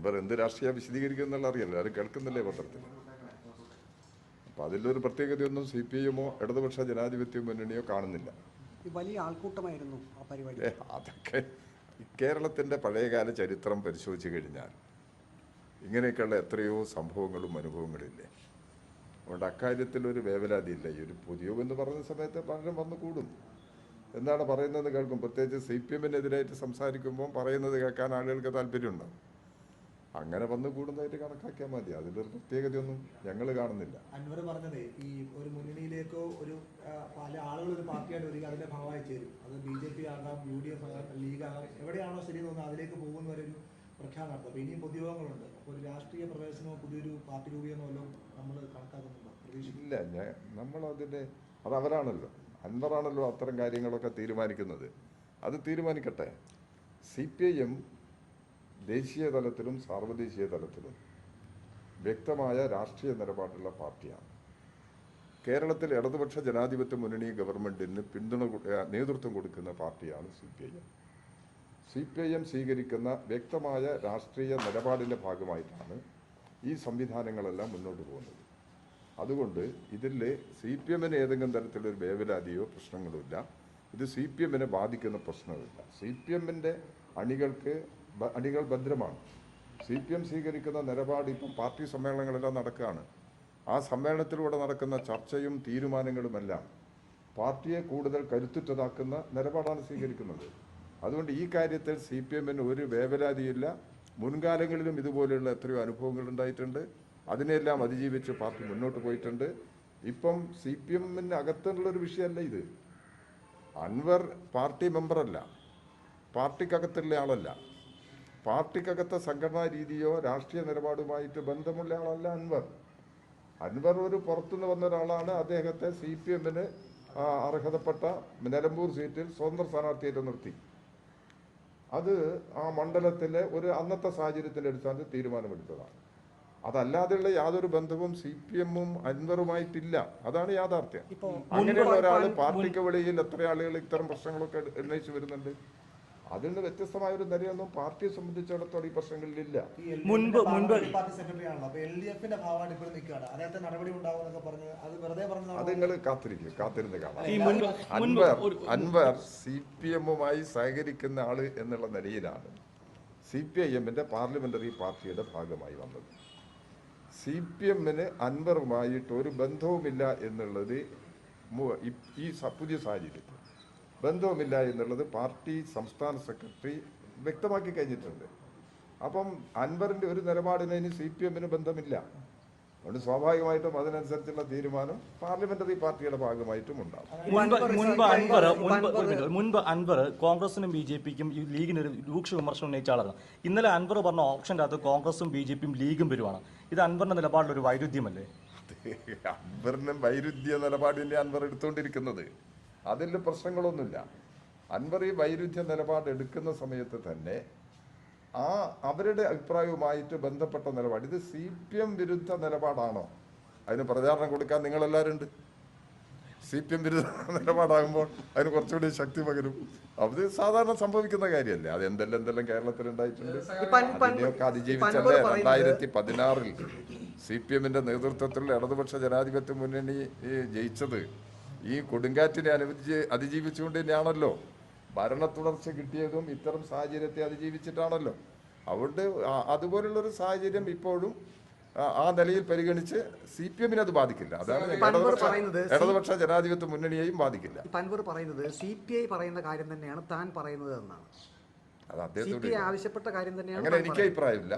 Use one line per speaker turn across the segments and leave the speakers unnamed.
അൻവർ എന്ത് രാഷ്ട്രീയ വിശദീകരിക്കുന്നുള്ള അറിയില്ല. ആരും കേൾക്കുന്നില്ലേ പത്രത്തിൽ? അപ്പൊ അതിലൊരു പ്രത്യേകതയൊന്നും സി പി എമ്മോ ഇടതുപക്ഷ ജനാധിപത്യ മുന്നണിയോ കാണുന്നില്ല.
വലിയ ആൾക്കൂട്ടമായിരുന്നു ആ പരിപാടി.
അതൊക്കെ കേരളത്തിന്റെ പഴയകാല ചരിത്രം പരിശോധിച്ച് കഴിഞ്ഞാൽ ഇങ്ങനെയൊക്കെയുള്ള എത്രയോ സംഭവങ്ങളും അനുഭവങ്ങളില്ലേ? അതുകൊണ്ട് അക്കാര്യത്തിൽ ഒരു വേവലാതിയില്ല. ഈ ഒരു പുതിയ എന്ന് പറയുന്ന സമയത്ത് പലരും വന്നു കൂടും. എന്താണ് പറയുന്നത് കേൾക്കും. പ്രത്യേകിച്ച് സി പി എമ്മിനെതിരായിട്ട് സംസാരിക്കുമ്പോൾ പറയുന്നത് കേൾക്കാൻ ആളുകൾക്ക് താല്പര്യമുണ്ടാവും അങ്ങനെ വന്ന് കൂടുന്നതായിട്ട് കണക്കാക്കിയാൽ മതി. അതിലൊരു പ്രത്യേകതയൊന്നും ഞങ്ങൾ കാണുന്നില്ല.
അൻവർ പറഞ്ഞതേ ഈ ഒരു മുന്നണിയിലേക്കോ ഒരു പല ആളുകൾ ഒരു പാർട്ടിയായിട്ട് വരിക അതിന്റെ ഭാഗമായി ചേരും. അത് ബി ജെ പി ആകാം യു ഡി എഫ് ആകാം ലീഗ് ആകാം എവിടെയാണോ ശരി തോന്നുന്നത് അതിലേക്ക് പോകുന്ന ഒരു പ്രഖ്യാപനം നടത്തും. അപ്പോൾ ഇനിയും പൊതുയോഗങ്ങളുണ്ട്. അപ്പോൾ ഒരു രാഷ്ട്രീയ പ്രവേശനമോ പുതിയൊരു പാർട്ടി രൂപീകരണമോ വല്ലതും നമ്മൾ കണക്കാക്കുന്നുണ്ടോ?
ഇല്ല ഞാൻ നമ്മളതിന്റെ അത് അവരാണല്ലോ. അൻവറാണല്ലോ അത്തരം കാര്യങ്ങളൊക്കെ തീരുമാനിക്കുന്നത്. അത് തീരുമാനിക്കട്ടെ. സി പി ഐ എം ദേശീയ തലത്തിലും സാർവദേശീയ തലത്തിലും വ്യക്തമായ രാഷ്ട്രീയ നിലപാടുള്ള പാർട്ടിയാണ്. കേരളത്തിൽ ഇടതുപക്ഷ ജനാധിപത്യ മുന്നണി ഗവൺമെന്റിന് പിന്തുണ നേതൃത്വം കൊടുക്കുന്ന പാർട്ടിയാണ് C P I M. C P I M സ്വീകരിക്കുന്ന വ്യക്തമായ രാഷ്ട്രീയ നിലപാടിന്റെ ഭാഗമായിട്ടാണ് ഈ സംവിധാനങ്ങളെല്ലാം മുന്നോട്ട് പോകുന്നത്. അതുകൊണ്ട് ഇതിൽ സി പി എമ്മിന് ഏതെങ്കിലും തരത്തിലൊരു വേവലാതിയോ പ്രശ്നങ്ങളോ ഇല്ല. ഇത് സി പി എമ്മിനെ ബാധിക്കുന്ന പ്രശ്നമില്ല. സി പി എമ്മിന്റെ അണികൾക്ക് അണികൾ ഭദ്രമാണ്. സി പി എം സ്വീകരിക്കുന്ന നിലപാട് ഇപ്പം പാർട്ടി സമ്മേളനങ്ങളെല്ലാം നടക്കുകയാണ്. ആ സമ്മേളനത്തിലൂടെ നടക്കുന്ന ചർച്ചയും തീരുമാനങ്ങളുമെല്ലാം പാർട്ടിയെ കൂടുതൽ കരുത്തുറ്റതാക്കുന്ന നിലപാടാണ് സ്വീകരിക്കുന്നത്. അതുകൊണ്ട് ഈ കാര്യത്തിൽ സി പി എമ്മിന് ഒരു വേവലാതിയില്ല. മുൻകാലങ്ങളിലും ഇതുപോലെയുള്ള എത്രയോ അനുഭവങ്ങൾ ഉണ്ടായിട്ടുണ്ട്. അതിനെല്ലാം അതിജീവിച്ച് പാർട്ടി മുന്നോട്ട് പോയിട്ടുണ്ട്. ഇപ്പം സി പി എമ്മിന് അകത്തുള്ളൊരു വിഷയമല്ല ഇത്. അൻവർ പാർട്ടി മെമ്പറല്ല. പാർട്ടിക്കകത്തുള്ള ആളല്ല. പാർട്ടിക്കകത്തെ സംഘടനാ രീതിയോ രാഷ്ട്രീയ നിലപാടുമായിട്ട് ബന്ധമുള്ള ആളല്ല അൻവർ. അൻവർ ഒരു പുറത്തുനിന്ന് വന്ന ഒരാളാണ്. അദ്ദേഹത്തെ സി പി എമ്മിന് അർഹതപ്പെട്ട നിലമ്പൂർ സീറ്റിൽ സ്വതന്ത്ര സ്ഥാനാർത്ഥിയായിട്ട് നിർത്തി. അത് ആ മണ്ഡലത്തിലെ ഒരു അന്നത്തെ സാഹചര്യത്തിന്റെ അടിസ്ഥാനത്തിൽ തീരുമാനമെടുത്തതാണ്. അതല്ലാതെയുള്ള യാതൊരു ബന്ധവും സി പി എമ്മും അൻവറുമായിട്ടില്ല. അതാണ് യാഥാർത്ഥ്യം. അങ്ങനെയുള്ള ഒരാൾ പാർട്ടിക്ക് വെളിയിൽ എത്ര ആളുകൾ ഇത്തരം പ്രശ്നങ്ങളൊക്കെ ഉന്നയിച്ചു വരുന്നുണ്ട്? അതിൽ നിന്ന് വ്യത്യസ്തമായ ഒരു നിലയൊന്നും പാർട്ടിയെ സംബന്ധിച്ചിടത്തോളം ഈ പ്രശ്നങ്ങളിലില്ല.
മുൻപ്- മുൻപ്.
അത് വെറുതെ
അത്
പറഞ്ഞതാണ്
നിങ്ങൾ കാത്തിരിക്കും. കാത്തിരുന്ന് കാണാം.
ഈ മുൻപ് മുൻപ്
അൻവർ
ഒരു
അൻവർ സി പി എമ്മുമായി സഹകരിക്കുന്ന ആൾ എന്നുള്ള നിലയിലാണ് സി പി ഐ എമ്മിന്റെ പാർലമെന്ററി പാർട്ടിയുടെ ഭാഗമായി വന്നത്. സി പി എമ്മിന് അൻവറുമായിട്ട് ഒരു ബന്ധവുമില്ല എന്നുള്ളത് ഈ- പുതിയ സാഹചര്യത്തിൽ. ബന്ധവുമില്ല എന്നുള്ളത് പാർട്ടി സംസ്ഥാന സെക്രട്ടറി വ്യക്തമാക്കി കഴിഞ്ഞിട്ടുണ്ട്. അപ്പം അൻവറിന്റെ ഒരു നിലപാടിന് ഇനി സി പി എമ്മിന് ബന്ധമില്ല. അതുകൊണ്ട് സ്വാഭാവികമായിട്ടും അതിനനുസരിച്ചുള്ള തീരുമാനം പാർലമെന്ററി പാർട്ടിയുടെ ഭാഗമായിട്ടും ഉണ്ടാകും.
മുൻപ് മുൻപ് അൻവർ മുൻപ് മുൻപ് അൻവർ കോൺഗ്രസിനും ബി ജെ പിക്കും ലീഗിന് ഒരു രൂക്ഷ വിമർശനം ഉന്നയിച്ച ആളാണ് ഇന്നലെ അൻവർ പറഞ്ഞ ഓപ്ഷന്റെ അകത്ത് കോൺഗ്രസും ബി ജെ പിയും ലീഗും വരുവാണ്. ഇത് അൻവറിന്റെ നിലപാടിലൊരു വൈരുദ്ധ്യമല്ലേ?
അൻവറിനും വൈരുദ്ധ്യ നിലപാടിന്റെ അൻവർ എടുത്തുകൊണ്ടിരിക്കുന്നത്. അതിൽ പ്രശ്നങ്ങളൊന്നുമില്ല. അൻവർ ഈ വൈരുദ്ധ്യ നിലപാട് എടുക്കുന്ന സമയത്ത് തന്നെ ആ അവരുടെ അഭിപ്രായവുമായിട്ട് ബന്ധപ്പെട്ട നിലപാട് ഇത് സി പി എം വിരുദ്ധ നിലപാടാണോ? അതിന് പ്രചാരണം കൊടുക്കാൻ നിങ്ങളെല്ലാവരും ഉണ്ട് സി പി എം വിരുദ്ധ നിലപാടാകുമ്പോൾ അതിന് കുറച്ചുകൂടി ശക്തി പകരും. അത് സാധാരണ സംഭവിക്കുന്ന കാര്യമല്ലേ? അത് എന്തെല്ലാം എന്തെല്ലാം കേരളത്തിൽ ഉണ്ടായിട്ടുണ്ട്? അതിനെയൊക്കെ അതിജീവിച്ചല്ലേ? രണ്ടായിരത്തി പതിനാറിൽ സി പി എമ്മിന്റെ നേതൃത്വത്തിലുള്ള ഇടതുപക്ഷ ജനാധിപത്യ മുന്നണി ജയിച്ചത് ഈ കൊടുങ്കാറ്റിനെ അനുവദിച്ച് അതിജീവിച്ചുകൊണ്ട് തന്നെയാണല്ലോ. ഭരണ തുടർച്ച കിട്ടിയതും ഇത്തരം സാഹചര്യത്തെ അതിജീവിച്ചിട്ടാണല്ലോ. അതുകൊണ്ട് അതുപോലുള്ളൊരു സാഹചര്യം ഇപ്പോഴും ആ- നിലയിൽ പരിഗണിച്ച് സി പി എമ്മിനെ അത് ബാധിക്കില്ല. അതാണ് ഇടതുപക്ഷ ജനാധിപത്യ മുന്നണിയെയും ബാധിക്കില്ല.
പൻവർ പറയുന്നത് സി പി ഐ പറയുന്ന കാര്യം തന്നെയാണ് താൻ പറയുന്നത് എന്നാണ്.
അത് അദ്ദേഹത്തോട്
ആവശ്യപ്പെട്ട കാര്യം തന്നെയാണ്
അങ്ങനെ എനിക്ക് അഭിപ്രായമില്ല.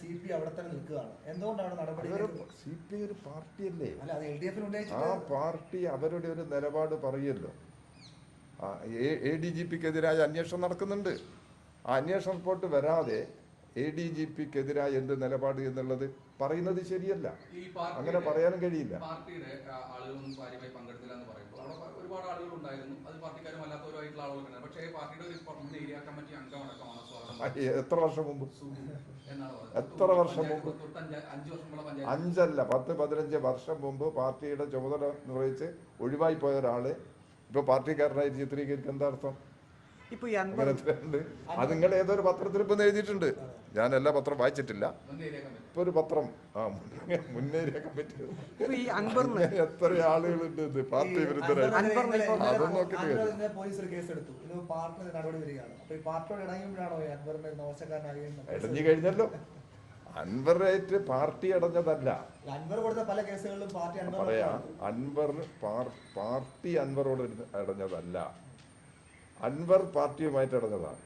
സി പി അവിടെ തന്നെ നിൽക്കുകയാണ്. എന്തുകൊണ്ടാണ് നടപടി
സി ഐ ഒരു പാർട്ടിയല്ലേ? ആ പാർട്ടി അവരുടെ ഒരു നിലപാട് പറയല്ലോ എ ഡി ജി പിക്കെതിരായ അന്വേഷണം നടക്കുന്നുണ്ട്. ആ അന്വേഷണ റിപ്പോർട്ട് വരാതെ എ ഡി ജി പിക്കെതിരായ എന്ത് നിലപാട് എന്നുള്ളത് പറയുന്നത് ശരിയല്ല. അങ്ങനെ പറയാനും കഴിയില്ല.
പാർട്ടിയുടെ ആളുകളും ആളുകളൊന്നും കാര്യമായി പങ്കെടുത്തില്ല എന്ന് പറയുമ്പോൾ അവിടെ ഒരുപാട് ആളുകൾ ഉണ്ടായിരുന്നു അത് പാർട്ടിക്കാരും അല്ലാത്തവരുമായിട്ടുള്ള ആളുകളൊക്കെ പക്ഷേ പാർട്ടിയുടെ ഒരു ഏരിയ കമ്മിറ്റി അംഗമടക്കമാണ്
എത്ര വർഷം മുമ്പ്. എത്ര വർഷം മുമ്പ്? അഞ്ചല്ല പത്ത് പതിനഞ്ച് വർഷം മുമ്പ് പാർട്ടിയുടെ ചുമതല നിർവഹിച്ച് ഒഴിവായി പോയ ഒരാൾ ഇപ്പൊ പാർട്ടിക്കാരനായി ചിത്രീകരിക്കുന്ന എന്താ അർത്ഥം?
ഇപ്പൊ ഈ
അത് നിങ്ങൾ ഏതൊരു പത്രത്തിൽ ഇപ്പം എഴുതിയിട്ടുണ്ട്. ഞാൻ എല്ലാ പത്രം വായിച്ചിട്ടില്ല. ഇപ്പൊ ഒരു പത്രം. ആ മുന്നേ- മുന്നേറിയ കമ്മിറ്റി.
ഇപ്പൊ ഈ
എത്ര ആളുകളുണ്ട് ഇത്? പാർട്ടി വിരുദ്ധരായി.
അൻവറിനെ
അതൊന്നും നോക്കിയിട്ട്
പോലീസ് ഒരു കേസ് എടുത്തു ഇത് പാർട്ടിന് നടപടി വരികയാണ്. അപ്പൊ ഈ പാർട്ടിയോട് ഇണങ്ങുമ്പോഴാണോ ഈ അൻവറിന്റെ മോശക്കാരനാകുന്നത്
ഇടഞ്ഞു കഴിഞ്ഞല്ലോ. അൻവറേറ്റ് പാർട്ടി അടഞ്ഞതല്ല
അൻവർ കൊടുത്ത പല കേസുകളിലും പാർട്ടി
പറയാ. അൻവർ പാർട്ടി അൻവറോട് അടഞ്ഞതല്ല അൻവർ പാർട്ടിയുമായിട്ട് അടഞ്ഞതാണ്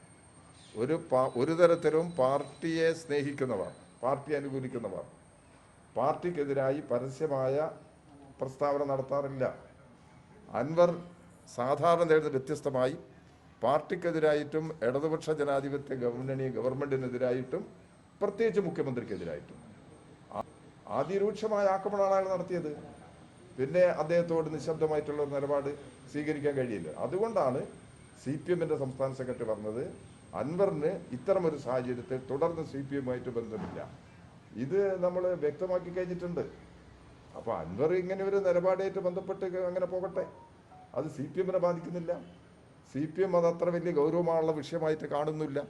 ഒരു ഒരു തരത്തിലും പാർട്ടിയെ സ്നേഹിക്കുന്നവർ പാർട്ടി അനുകൂലിക്കുന്നവർ പാർട്ടിക്കെതിരായി പരസ്യമായ പ്രസ്താവന നടത്താറില്ല. അൻവർ സാധാരണ നേടുന്ന വ്യത്യസ്തമായി പാർട്ടിക്കെതിരായിട്ടും ഇടതുപക്ഷ ജനാധിപത്യ ഗവൺമെന്റ് ഗവൺമെന്റിനെതിരായിട്ടും പ്രത്യേകിച്ച് മുഖ്യമന്ത്രിക്കെതിരായിട്ടും. അതിരൂക്ഷമായ ആക്രമണമാണ് അയാൾ നടത്തിയത്. പിന്നെ അദ്ദേഹത്തോട് നിശബ്ദമായിട്ടുള്ള നിലപാട് സ്വീകരിക്കാൻ കഴിയില്ല. അതുകൊണ്ടാണ് സി പി എമ്മിന്റെ സംസ്ഥാന സെക്രട്ടറി പറഞ്ഞത് അൻവറിന് ഒരു സാഹചര്യത്തിൽ തുടർന്ന് സി പി എമ്മുമായിട്ട് ബന്ധമില്ല. ഇത് നമ്മൾ വ്യക്തമാക്കി കഴിഞ്ഞിട്ടുണ്ട്. അപ്പോൾ അൻവർ ഇങ്ങനെ ഒരു നിലപാടായിട്ട് ബന്ധപ്പെട്ട് അങ്ങനെ പോകട്ടെ. അത് സി പി എമ്മിനെ ബാധിക്കുന്നില്ല. സി പി എം അത് അത്ര വലിയ ഗൗരവമായുള്ള വിഷയമായിട്ട് കാണുന്നില്ല.